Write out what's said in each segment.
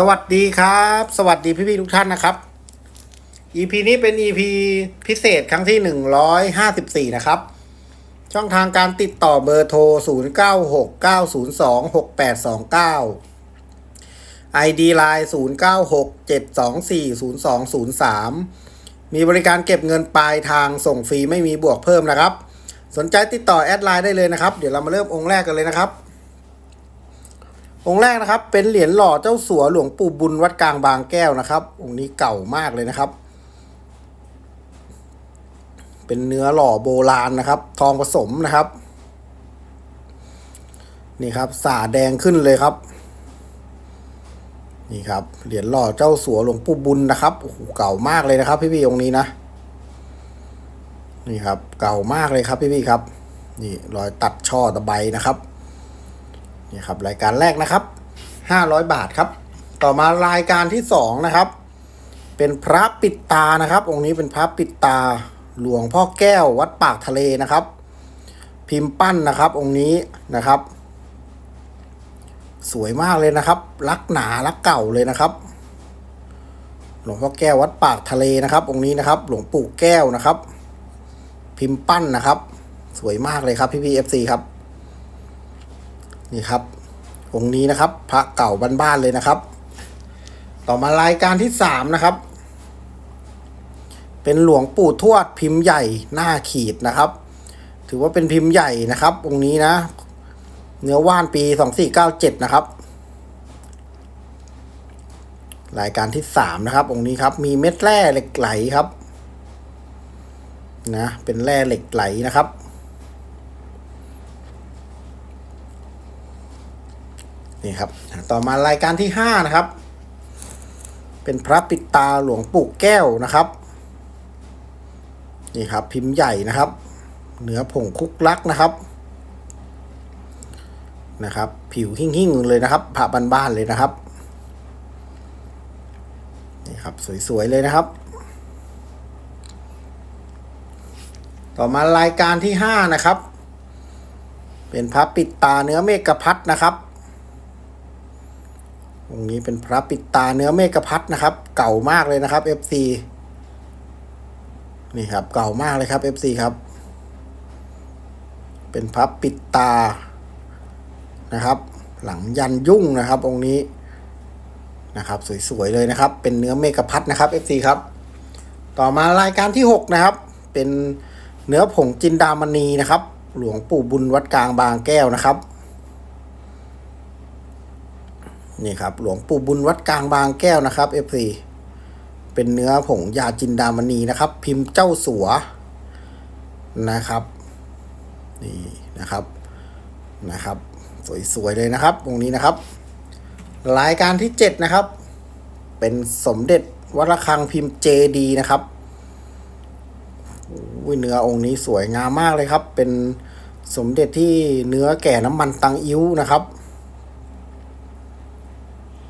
สวัสดีครับ สวัสดีพี่ๆทุกท่านนะครับ EP นี้เป็น EP พิเศษครั้งที่ 154 นะครับ ช่องทางการติดต่อเบอร์โทร 0969026829 ID Line 0967240203 มีบริการเก็บเงินปลายทางส่งฟรีไม่มีบวกเพิ่มนะครับ สนใจติดต่อแอดไลน์ได้เลยนะครับ เดี๋ยวเรามาเริ่มองค์แรกกันเลยนะครับ องค์แรกนะครับ เป็นเหรียญหล่อเจ้าสัวหลวงปู่บุญวัดกลางบางแก้วนะครับ องค์นี้เก่ามากเลยนะครับ เป็นเนื้อหล่อโบราณนะครับ ทองผสมนะครับ นี่ครับสาแดงขึ้นเลยครับ นี่ครับเหรียญหล่อเจ้าสัวหลวงปู่บุญนะครับโอ้โหเก่ามากเลยนะครับ พี่พี่ๆองค์นี้นะนี่ครับ เก่ามากเลยครับพี่พี่ๆครับ นี่รอยตัดช่อตะไบนะครับ นี่ครับรายการแรกนะครับห้าร้อยบาทครับ ต่อมารายการที่สองนะครับ เป็นพระปิดตานะครับ องค์นี้เป็นพระปิดตาหลวงพ่อแก้ววัดปากทะเลนะครับ พิมพ์ปั้นนะครับ องค์นี้นะครับ สวยมากเลยนะครับ ลักหนาลักเก่าเลยนะครับ หลวงพ่อแก้ววัดปากทะเลนะครับ องค์นี้นะครับ หลวงปู่แก้วนะครับ พิมพ์ปั้นนะครับ สวยมากเลยครับพี่พีเอฟซีครับ นี่ครับ องค์นี้นะครับ พระเก่าบ้านๆเลยนะครับ ต่อมารายการที่สามนะครับ เป็นหลวงปู่ทวดพิมพ์ใหญ่หน้าขีดนะครับ ถือว่าเป็นพิมพ์ใหญ่นะครับ องค์นี้นะ เนื้อว่านปีสองสี่เก้าเจ็ดนะครับ รายการที่สามนะครับ องค์นี้ครับ มีเม็ดแร่เหล็กไหลครับ นะ เป็นแร่เหล็กไหลนะครับ นี่ครับ ต่อมารายการที่ห้านะครับ เป็นพระปิดตาหลวงปู่แก้วนะครับ นี่ครับพิมพ์ใหญ่นะครับ เนื้อผงคุกลักนะครับ นะครับ ผิวหิ่งๆเลยนะครับผ่าบ้านๆเลยนะครับ นี่ครับสวยๆเลยนะครับ ต่อมารายการที่ห้านะครับเป็นพระปิดตาเนื้อเมกพัดนะครับ องค์นี้เป็นพระปิดตาเนื้อเมกพัดนะครับ เก่ามากเลยนะครับ FC นี่ครับ เก่ามากเลยครับ FC ครับ เป็นพระปิดตานะครับ หลังยันยุ่งนะครับ องค์นี้นะครับ สวยๆเลยนะครับ เป็นเนื้อเมกพัดนะครับ FC ครับ ต่อมารายการที่หกนะครับ เป็นเนื้อผงจินดามณีนะครับ หลวงปู่บุญวัดกลางบางแก้วนะครับ นี่ครับหลวงปู่บุญวัดกลางบางแก้วนะครับ F4 เป็นเนื้อผงยาจินดามณีนะครับ พิมพ์เจ้าสัวนะครับนี่นะครับนะครับ สวยๆเลยนะครับตรงนี้นะครับ รายการที่เจ็ดนะครับ เป็นสมเด็จวัดระฆังพิมพ์เจดีนะครับอุ้ยเนื้อองค์นี้สวยงามมากเลยครับ เป็นสมเด็จที่เนื้อแก่น้ำมันตังอิ้วนะครับ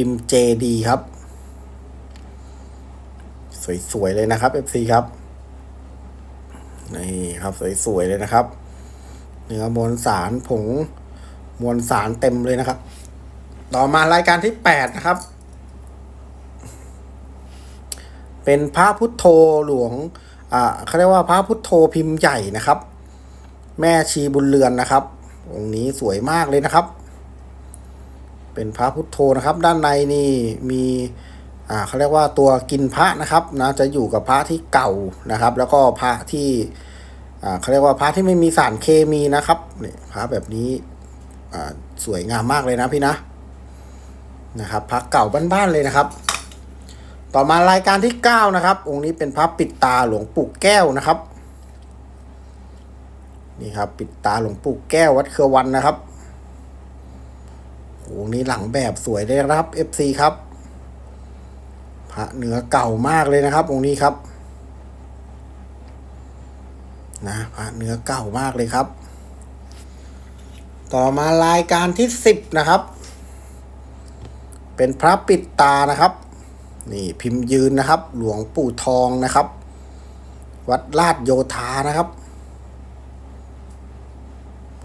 พิมพ์ JD ครับ สวย ๆ เลยนะครับ FC ครับ นี่ครับ สวย ๆ เลยนะครับ เนื้อมวลสารผงมวลสารเต็มเลยนะครับ ต่อมารายการที่แปดนะครับ เป็นพระพุทโธหลวง อ่าเขาเรียกว่าพระพุทโธพิมพ์ใหญ่นะครับ แม่ชีบุญเรือนนะครับ องค์นี้สวยมากเลยนะครับ เป็นพระพุทโธนะครับ ด้านในนี่มีอ่าเขาเรียกว่าตัวกินพระนะครับนะจะอยู่กับพระที่เก่านะครับ แล้วก็พระที่อ่าเขาเรียกว่าพระที่ไม่มีสารเคมีนะครับเนี่ยพระแบบนี้อ่าสวยงามมากเลยนะพี่นะนะครับพระเก่าบ้านๆเลยนะครับ ต่อมารายการที่เก้านะครับ องค์นี้เป็นพระปิดตาหลวงปู่แก้วนะครับนี่ครับ ปิดตาหลวงปู่แก้ววัดเครือวันนะครับ องนี้หลังแบบสวยเลยนะครับ FC ครับ พระเนื้อเก่ามากเลยนะครับ องค์นี้ครับ นะพระเนื้อเก่ามากเลยครับ ต่อมารายการที่สิบนะครับ เป็นพระปิดตานะครับ นี่พิมพ์ยืนนะครับ หลวงปู่ทองนะครับ วัดลาดโยธานะครับ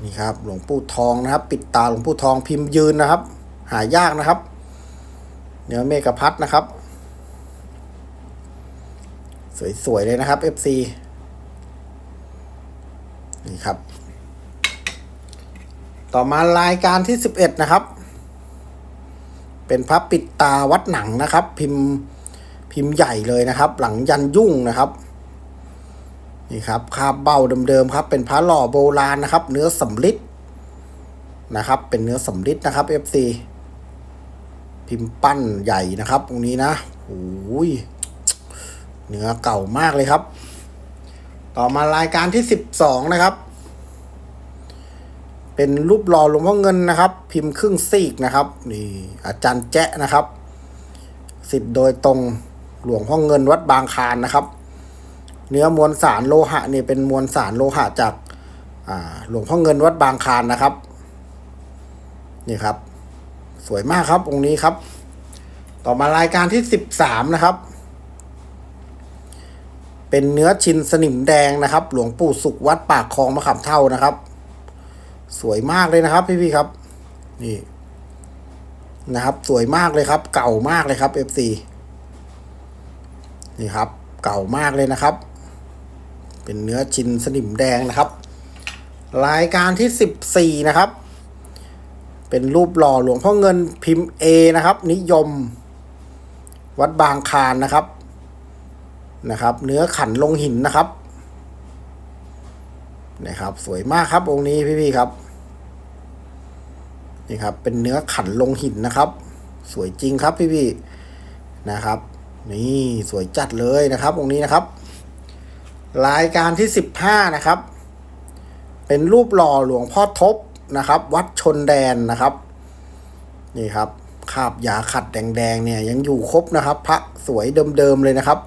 นี่ครับ หลวงปู่ทองนะครับ ปิดตาหลวงปู่ทองพิมพ์ยืนนะครับ หายากนะครับ เนื้อเมกะพัดนะครับ สวยๆเลยนะครับ FC นี่ครับ ต่อมารายการที่ 11 นะครับ เป็นพระปิดตาวัดหนังนะครับ พิมพ์พิมพ์ใหญ่เลยนะครับ หลังยันยุ่งนะครับ นี่ครับคาบเบ้าเดิมๆครับ เป็นพระหล่อโบราณนะครับ เนื้อสำลิดนะครับ เป็นเนื้อสำลิดนะครับ FC พิมพ์ปั้นใหญ่นะครับ ตรงนี้นะโอ้ยเนื้อเก่ามากเลยครับ ต่อมารายการที่สิบสองนะครับ เป็นรูปหล่อหลวงพ่อเงินนะครับ พิมพ์ครึ่งซีกนะครับ นี่อาจารย์แจ๊ะนะครับ สิทธิ์โดยตรงหลวงพ่อเงินวัดบางคานนะครับ เนื้อมวลสารโลหะนี่เป็นมวลสารโลหะจากอ่าหลวงพ่อเงินวัดบางคานนะครับ นี่ครับ สวยมากครับองค์นี้ครับ ต่อมารายการที่สิบสามนะครับ เป็นเนื้อชินสนิมแดงนะครับ หลวงปู่สุขวัดปากคลองมะขามเท่านะครับ สวยมากเลยนะครับพี่พี่ๆครับ นี่นะครับ สวยมากเลยครับ เก่ามากเลยครับ FC นี่ครับ เก่ามากเลยนะครับ เป็นเนื้อชินสนิมแดงนะครับ รายการที่สิบสี่นะครับ เป็นรูปหล่อหลวงพ่อเงินพิมพ์ A นะครับ นิยม วัดบางคานนะครับนะครับ เนื้อขันลงหินนะครับนะครับ สวยมากครับองค์นี้พี่ๆครับนี่ครับ เป็นเนื้อขันลงหินนะครับ สวยจริงครับพี่ๆนะครับ นี่สวยจัดเลยนะครับองค์นี้นะครับ รายการที่สิบห้านะครับ เป็นรูปหล่อหลวงพ่อทบนะครับ วัดชนแดนนะครับ นี่ครับคาบยาขัดแดงๆเนี่ยยังอยู่ครบนะครับ พระสวยเดิมๆเลยนะครับ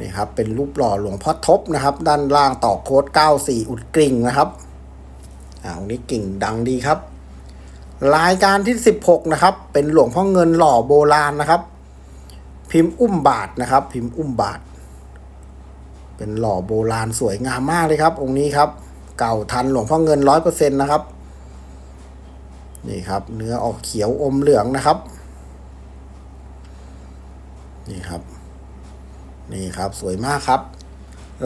นี่ครับ เป็นรูปหล่อหลวงพ่อทบนะครับ ด้านล่างต่อโค้ด94 อุดกริ่งนะครับอ่าตรงนี้กิ่งดังดีครับ รายการที่ 16 นะครับ เป็นหลวงพ่อเงินหล่อโบราณนะครับ พิมพ์อุ้มบาทนะครับ พิมพ์อุ้มบาท เป็นหล่อโบราณสวยงามมากเลยครับ องค์นี้ครับ เก่าทันหลวงพ่อเงินร้อยเปอร์เซ็นต์นะครับ นี่ครับ เนื้อออกเขียวอมเหลืองนะครับ นี่ครับ นี่ครับสวยมากครับ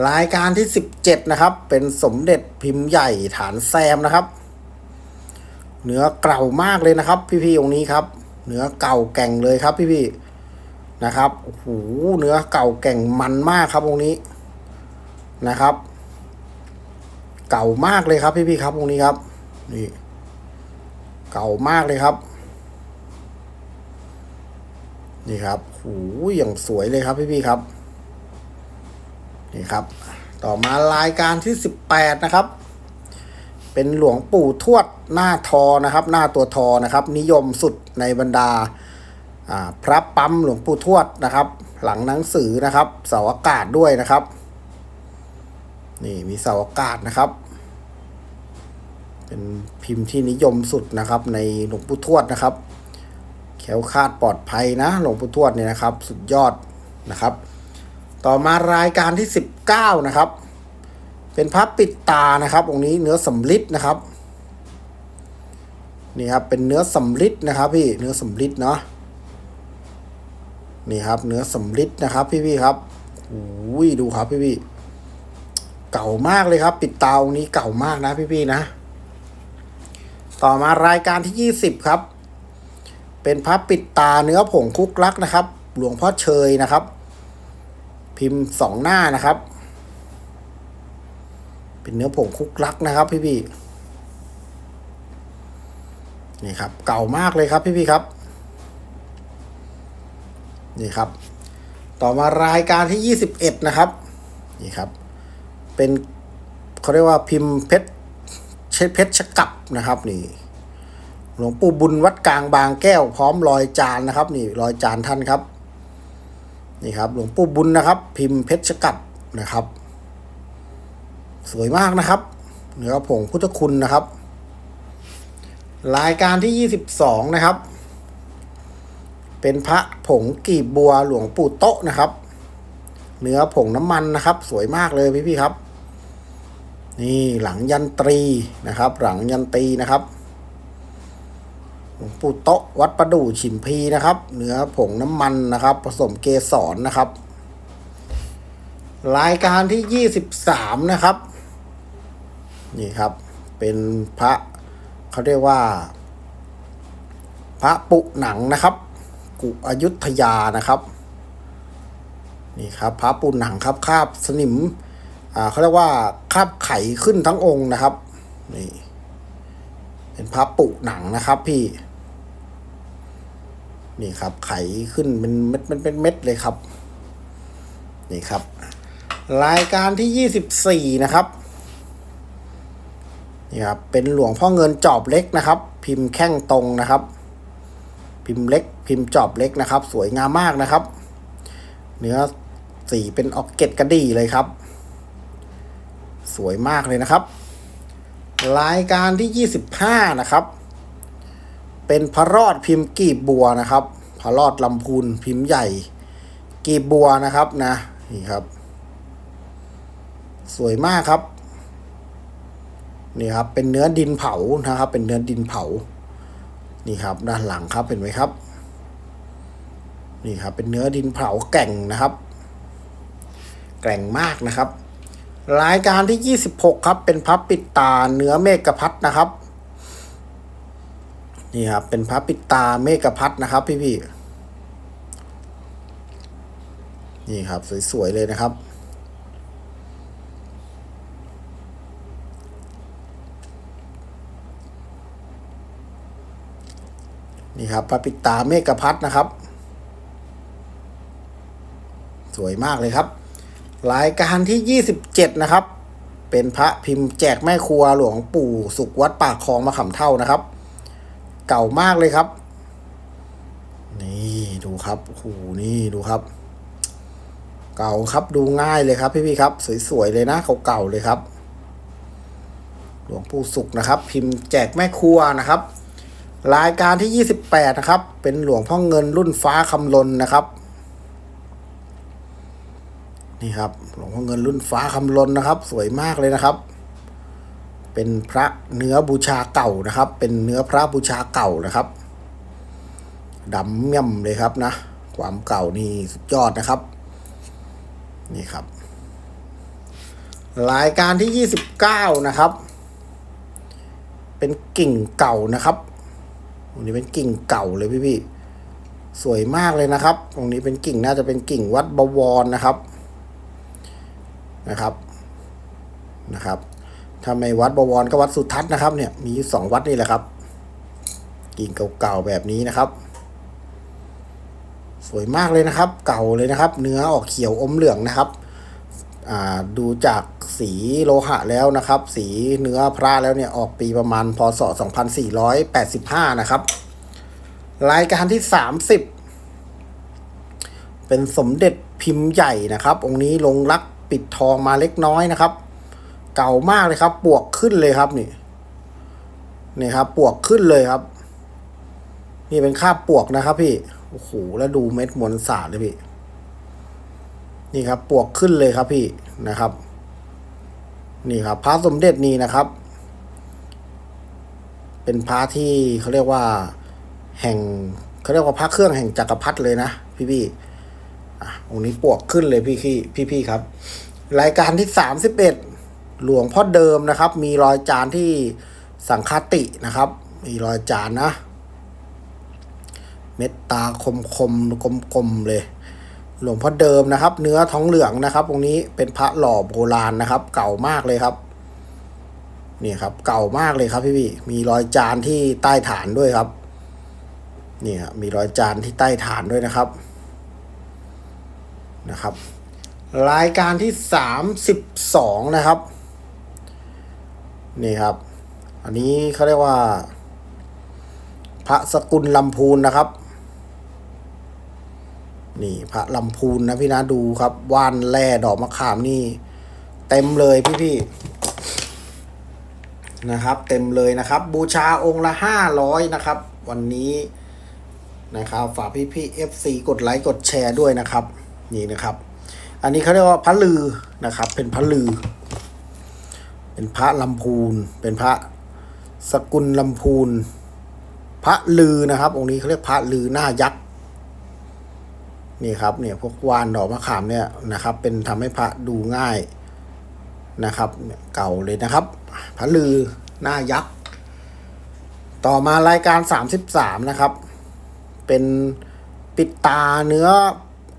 รายการที่สิบเจ็ดนะครับ เป็นสมเด็จพิมพ์ใหญ่ฐานแซมนะครับ เนื้อเก่ามากเลยนะครับ พี่ๆองค์นี้ครับ เนื้อเก่าแก่งเลยครับพี่ๆนะครับโอ้โหเนื้อเก่าแก่งมันมากครับองค์นี้ นะครับ เก่ามากเลยครับพี่ๆครับองค์นี้ครับนี่เก่ามากเลยครับ นี่ครับหูอย่างสวยเลยครับพี่ๆครับ นี่ครับ ต่อมารายการที่สิบแปดนะครับ เป็นหลวงปู่ทวดหน้าทอนะครับ หน้าตัวทอนะครับ นิยมสุดในบรรดาอ่าพระปั๊มหลวงปู่ทวดนะครับ หลังหนังสือนะครับ เสาอากาศด้วยนะครับ นี่มีเสาอากาศนะครับ เป็นพิมพ์ที่นิยมสุดนะครับ ในหลวงปู่ทวดนะครับ แขวคาดปลอดภัยนะ หลวงปู่ทวดเนี่ยนะครับ สุดยอดนะครับ ต่อมารายการที่สิบเก้านะครับ เป็นพับปิดตานะครับองค์นี้เนื้อสำลิดนะครับนี่ครับเป็นเนื้อสำลิดนะครับ พี่เนื้อสำลิดเนาะนี่ครับ เนื้อสำลิดนะครับ พี่พี่ครับโอ้ยดูครับพี่พี่ เก่ามากเลยครับ ปิดตาองค์นี้เก่ามากนะพี่พี่ๆนะ ต่อมารายการที่ยี่สิบครับ เป็นพับปิดตาเนื้อผงคุกลักนะครับ หลวงพ่อเชยนะครับ พิมพ์สองหน้านะครับ เป็นเนื้อผงคุกลักนะครับ พี่พี่ๆนี่ครับ เก่ามากเลยครับพี่พี่ๆครับ นี่ครับ ต่อมารายการที่ยี่สิบเอ็ดนะครับ นี่ครับ เป็นเขาเรียกว่าพิมพ์เพชรเชเพชรชกับนะครับนี่หลวงปู่บุญวัดกลางบางแก้วพร้อมรอยจานนะครับ นี่รอยจานท่านครับ นี่ครับ หลวงปู่บุญนะครับ พิมพ์เพชรชกับนะครับ สวยมากนะครับเนื้อผงพุทธคุณนะครับ รายการที่ยี่สิบสองนะครับ เป็นพระผงกีบบัวหลวงปู่โตะนะครับ เนื้อผงน้ำมันนะครับ สวยมากเลยพี่ๆครับ นี่หลังยันตรีนะครับ หลังยันตรีนะครับปูโตะวัดประดู่ฉิมพีนะครับ เนื้อผงน้ำมันนะครับ ผสมเกสรนะครับ รายการที่ยี่สิบสามนะครับ นี่ครับ เป็นพระเขาเรียกว่า พระปุหนังนะครับ กุอยุธยานะครับ นี่ครับ พระปูหนังครับคาบสนิม เขาเรียกว่าคาบไขขึ้นทั้งองค์นะครับนี่เป็นพระปุหนังนะครับพี่ นี่ครับ ไขขึ้นเป็นเม็ดเป็นเป็นเม็ดเลยครับ นี่ครับ รายการที่ยี่สิบสี่นะครับนี่ครับเป็นหลวงพ่อเงินจอบเล็กนะครับ พิมพ์แข้งตรงนะครับ พิมพ์เล็ก พิมพ์จอบเล็กนะครับ สวยงามมากนะครับ เนื้อสีเป็นออกเกตกระดี่เลยครับ สวยมากเลยนะครับ รายการที่ยี่สิบห้านะครับ เป็นพระรอดพิมพ์กีบบัวนะครับพระรอดลำพูนพิมพ์ใหญ่ กีบบัวนะครับนะนี่ครับ สวยมากครับนี่ครับเป็นเนื้อดินเผานะครับ เป็นเนื้อดินเผา นี่ครับ ด้านหลังครับเห็นไหมครับ นี่ครับ เป็นเนื้อดินเผาแก่งนะครับ แก่งมากนะครับ รายการที่ 26 ครับ เป็นพับปิดตาเนื้อเมฆพัดนะครับ นี่ครับ เป็นพับปิดตาเมฆพัดนะครับ พี่พี่นี่ครับ สวย ๆ เลยนะครับ นี่ครับพระปิดตาเมฆพัดนะครับ สวยมากเลยครับ รายการที่ 27 นะครับ เป็นพระพิมพ์แจกแม่ครัวหลวงปู่สุขวัดปากคลองมาขำเท่านะครับ เก่ามากเลยครับ นี่ดูครับโอ้โหนี่ดูครับ เก่าครับดูง่ายเลยครับ พี่ๆครับ สวยๆเลยนะเขาเก่าเลยครับ หลวงปู่สุขนะครับ พิมพ์แจกแม่ครัวนะครับ รายการที่ 28 นะครับ เป็นหลวงพ่อเงินรุ่นฟ้าคำลนนะครับ นี่ครับหลวงพ่อเงินรุ่นฟ้าคำลนนะครับ สวยมากเลยนะครับ เป็นพระเนื้อบูชาเก่านะครับ เป็นเนื้อพระบูชาเก่านะครับดำเมี่ยมเลยครับนะ ความเก่านี่สุดยอดนะครับ นี่ครับรายการที่ 29 นะครับ เป็นกิ่งเก่านะครับ ตรงนี้เป็นกิ่งเก่าเลยพี่พี่สวยมากเลยนะครับ ตรงนี้เป็นกิ่งน่าจะเป็นกิ่งวัดบวรนะครับ นะครับนะครับถ้าไม่วัดบวรก็วัดสุทัศน์นะครับเนี่ยมีอยู่สองวัดนี่แหละครับ กิ่งเก่าๆแบบนี้นะครับ สวยมากเลยนะครับ เก่าเลยนะครับ เนื้อออกเขียวอมเหลืองนะครับดูจากสีโลหะแล้วนะครับ สีเนื้อพระแล้วเนี่ยออกปีประมาณพศ 2485 นะครับ รายการที่ 30 เป็นสมเด็จพิมพ์ใหญ่นะครับ องค์นี้ลงรัก ปิดทองมาเล็กน้อยนะครับ เก่ามากเลยครับ ปวกขึ้นเลยครับนี่นี่ครับ ปวกขึ้นเลยครับ นี่เป็นคราปวกนะครับ พี่โอ้โหแล้วดูเม็ดมวลสารเลยพี่ นี่ครับ ปวกขึ้นเลยครับพี่นะครับ นี่ครับพระสมเด็จนี่นะครับ เป็นพระที่เขาเรียกว่า แห่งเขาเรียกว่าพระเครื่องแห่งจักรพรรดิเลยนะพี่พี่ อะองค์นี้ปวกขึ้นเลยพี่พี่พี่พี่ครับ รายการที่สามสิบเอ็ดหลวงพ่อเดิมนะครับ มีรอยจานที่สังฆาตินะครับ มีรอยจานนะ เม็ดตาคมคมกลมกลมเลย หลวงพ่อเดิมนะครับ เนื้อท้องเหลืองนะครับตรงนี้เป็นพระหล่อโบราณนะครับ เก่ามากเลยครับนี่ครับ เก่ามากเลยครับพี่พี่มีรอยจานที่ใต้ฐานด้วยครับนี่ครับมีรอยจานที่ใต้ฐานด้วยนะครับ นะครับ รายการที่สามสิบสองนะครับ นี่ครับ อันนี้เขาเรียกว่า พระสกุลลำพูนนะครับ นี่พระลำพูนนะพี่นะดูครับว่านแร่ดอกมะขามนี่ เต็มเลยพี่พี่ๆนะครับ เต็มเลยนะครับ บูชาองค์ละห้าร้อยนะครับ วันนี้นะครับ ฝากพี่พี่เอฟซีกดไลค์ กดแชร์ด้วยนะครับ นี่นะครับ อันนี้เขาเรียกว่าพระลือนะครับ เป็นพระลือ เป็นพระลำพูน เป็นพระสกุลลำพูน พระลือนะครับ องค์นี้เขาเรียกพระลือหน้ายักษ์นี่ครับเนี่ยพวกวานดอกมะขามเนี่ยนะครับ เป็นทำให้พระดูง่ายนะครับเนี่ยเก่าเลยนะครับ พระลือหน้ายักษ์ต่อมารายการสามสิบสามนะครับ เป็นปิดตาเนื้อ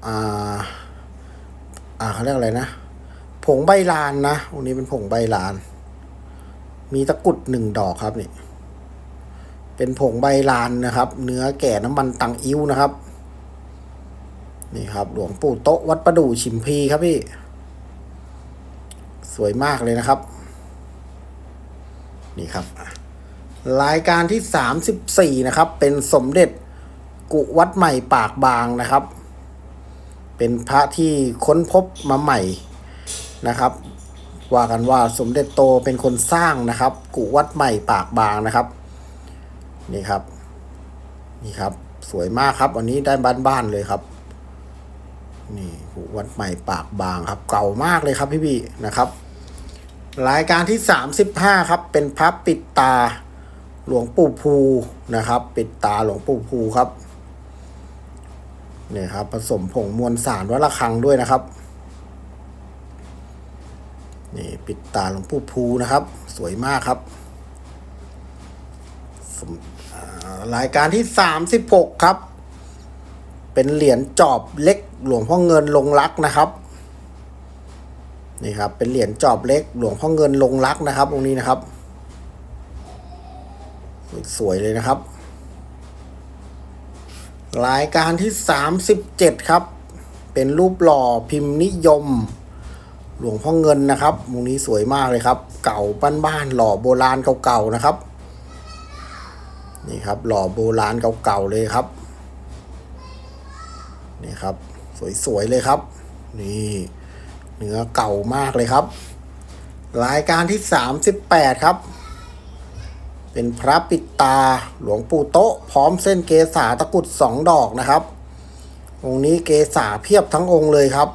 อ่า อ่าเขาเรียกอะไรนะ ผงใบลานนะตรงนี้เป็นผงใบลาน มีตะกุดหนึ่งดอกครับนี่ เป็นผงใบลานนะครับ เนื้อแก่น้ำมันตังอิ้วนะครับ นี่ครับ หลวงปู่โต๊ะวัดประดู่ชิมพีครับพี่ สวยมากเลยนะครับ นี่ครับรายการที่สามสิบสี่นะครับ เป็นสมเด็จกุวัดใหม่ปากบางนะครับ เป็นพระที่ค้นพบมาใหม่นะครับ ว่ากันว่าสมเด็จโตเป็นคนสร้างนะครับ กุวัดใหม่ปากบางนะครับ นี่ครับ นี่ครับ สวยมากครับวันนี้ได้บ้านๆเลยครับ นี่กุวัดใหม่ปากบางครับ เก่ามากเลยครับพี่พี่ๆนะครับ รายการที่สามสิบห้าครับ เป็นพระปิดตาหลวงปู่ภูนะครับ ปิดตาหลวงปู่ภูครับ เนี่ยครับ ผสมผงมวลสารวัดระฆังด้วยนะครับ นี่ปิดตาหลวงปู่ภูนะครับ สวยมากครับรายการที่สามสิบหกครับ เป็นเหรียญจอบเล็กหลวงพ่อเงินลงรักนะครับ นี่ครับ เป็นเหรียญจอบเล็กหลวงพ่อเงินลงรักนะครับตรงนี้นะครับ สวยเลยนะครับ รายการที่สามสิบเจ็ดครับ เป็นรูปหล่อพิมพ์นิยม หลวงพ่อเงินนะครับมุมนี้สวยมากเลยครับ เก่าบ้านๆหล่อโบราณเก่าๆนะครับ นี่ครับหล่อโบราณเก่าๆเลยครับ นี่ครับสวยๆเลยครับ นี่เนื้อเก่ามากเลยครับ รายการที่สามสิบแปดครับ เป็นพระปิดตาหลวงปู่โต๊ะ พร้อมเส้นเกษาตะกุดสองดอกนะครับ องค์นี้เกษาเพียบทั้งองค์เลยครับ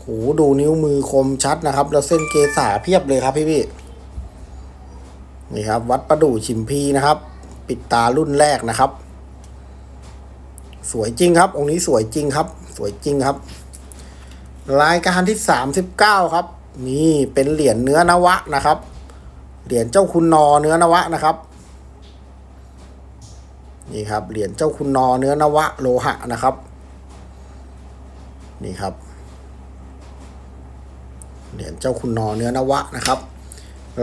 โหดูนิ้วมือคมชัดนะครับ แล้วเส้นเกษาเพียบเลยครับพี่พี่นี่ครับ วัดประดู่ชิมพีนะครับ ปิดตารุ่นแรกนะครับ สวยจริงครับ องค์นี้สวยจริงครับ สวยจริงครับ รายการที่สามสิบเก้าครับ นี่เป็นเหรียญเนื้อนวะนะครับ เหรียญเจ้าคุณนอเนื้อนวะนะครับนี่ครับเหรียญเจ้าคุณนอเนื้อนวะโลหะนะครับ นี่ครับเหรียญเจ้าคุณนอเนื้อนวะนะครับ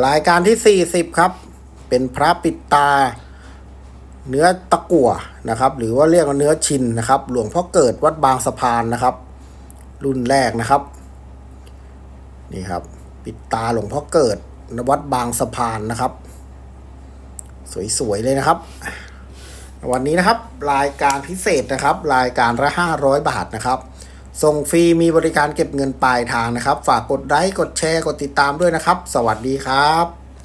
รายการที่สี่สิบครับ เป็นพระปิดตา เนื้อตะกั่วนะครับ หรือว่าเรียกว่าเนื้อชินนะครับ หลวงพ่อเกิดวัดบางสะพานนะครับ รุ่นแรกนะครับ นี่ครับ ปิดตาหลวงพ่อเกิด วัดบางสะพานนะครับ สวยๆเลยนะครับ วันนี้นะครับรายการพิเศษนะครับ รายการละ500บาทนะครับ ส่งฟรีมีบริการเก็บเงินปลายทางนะครับ ฝากกดไลค์กดแชร์กดติดตามด้วยนะครับ สวัสดีครับ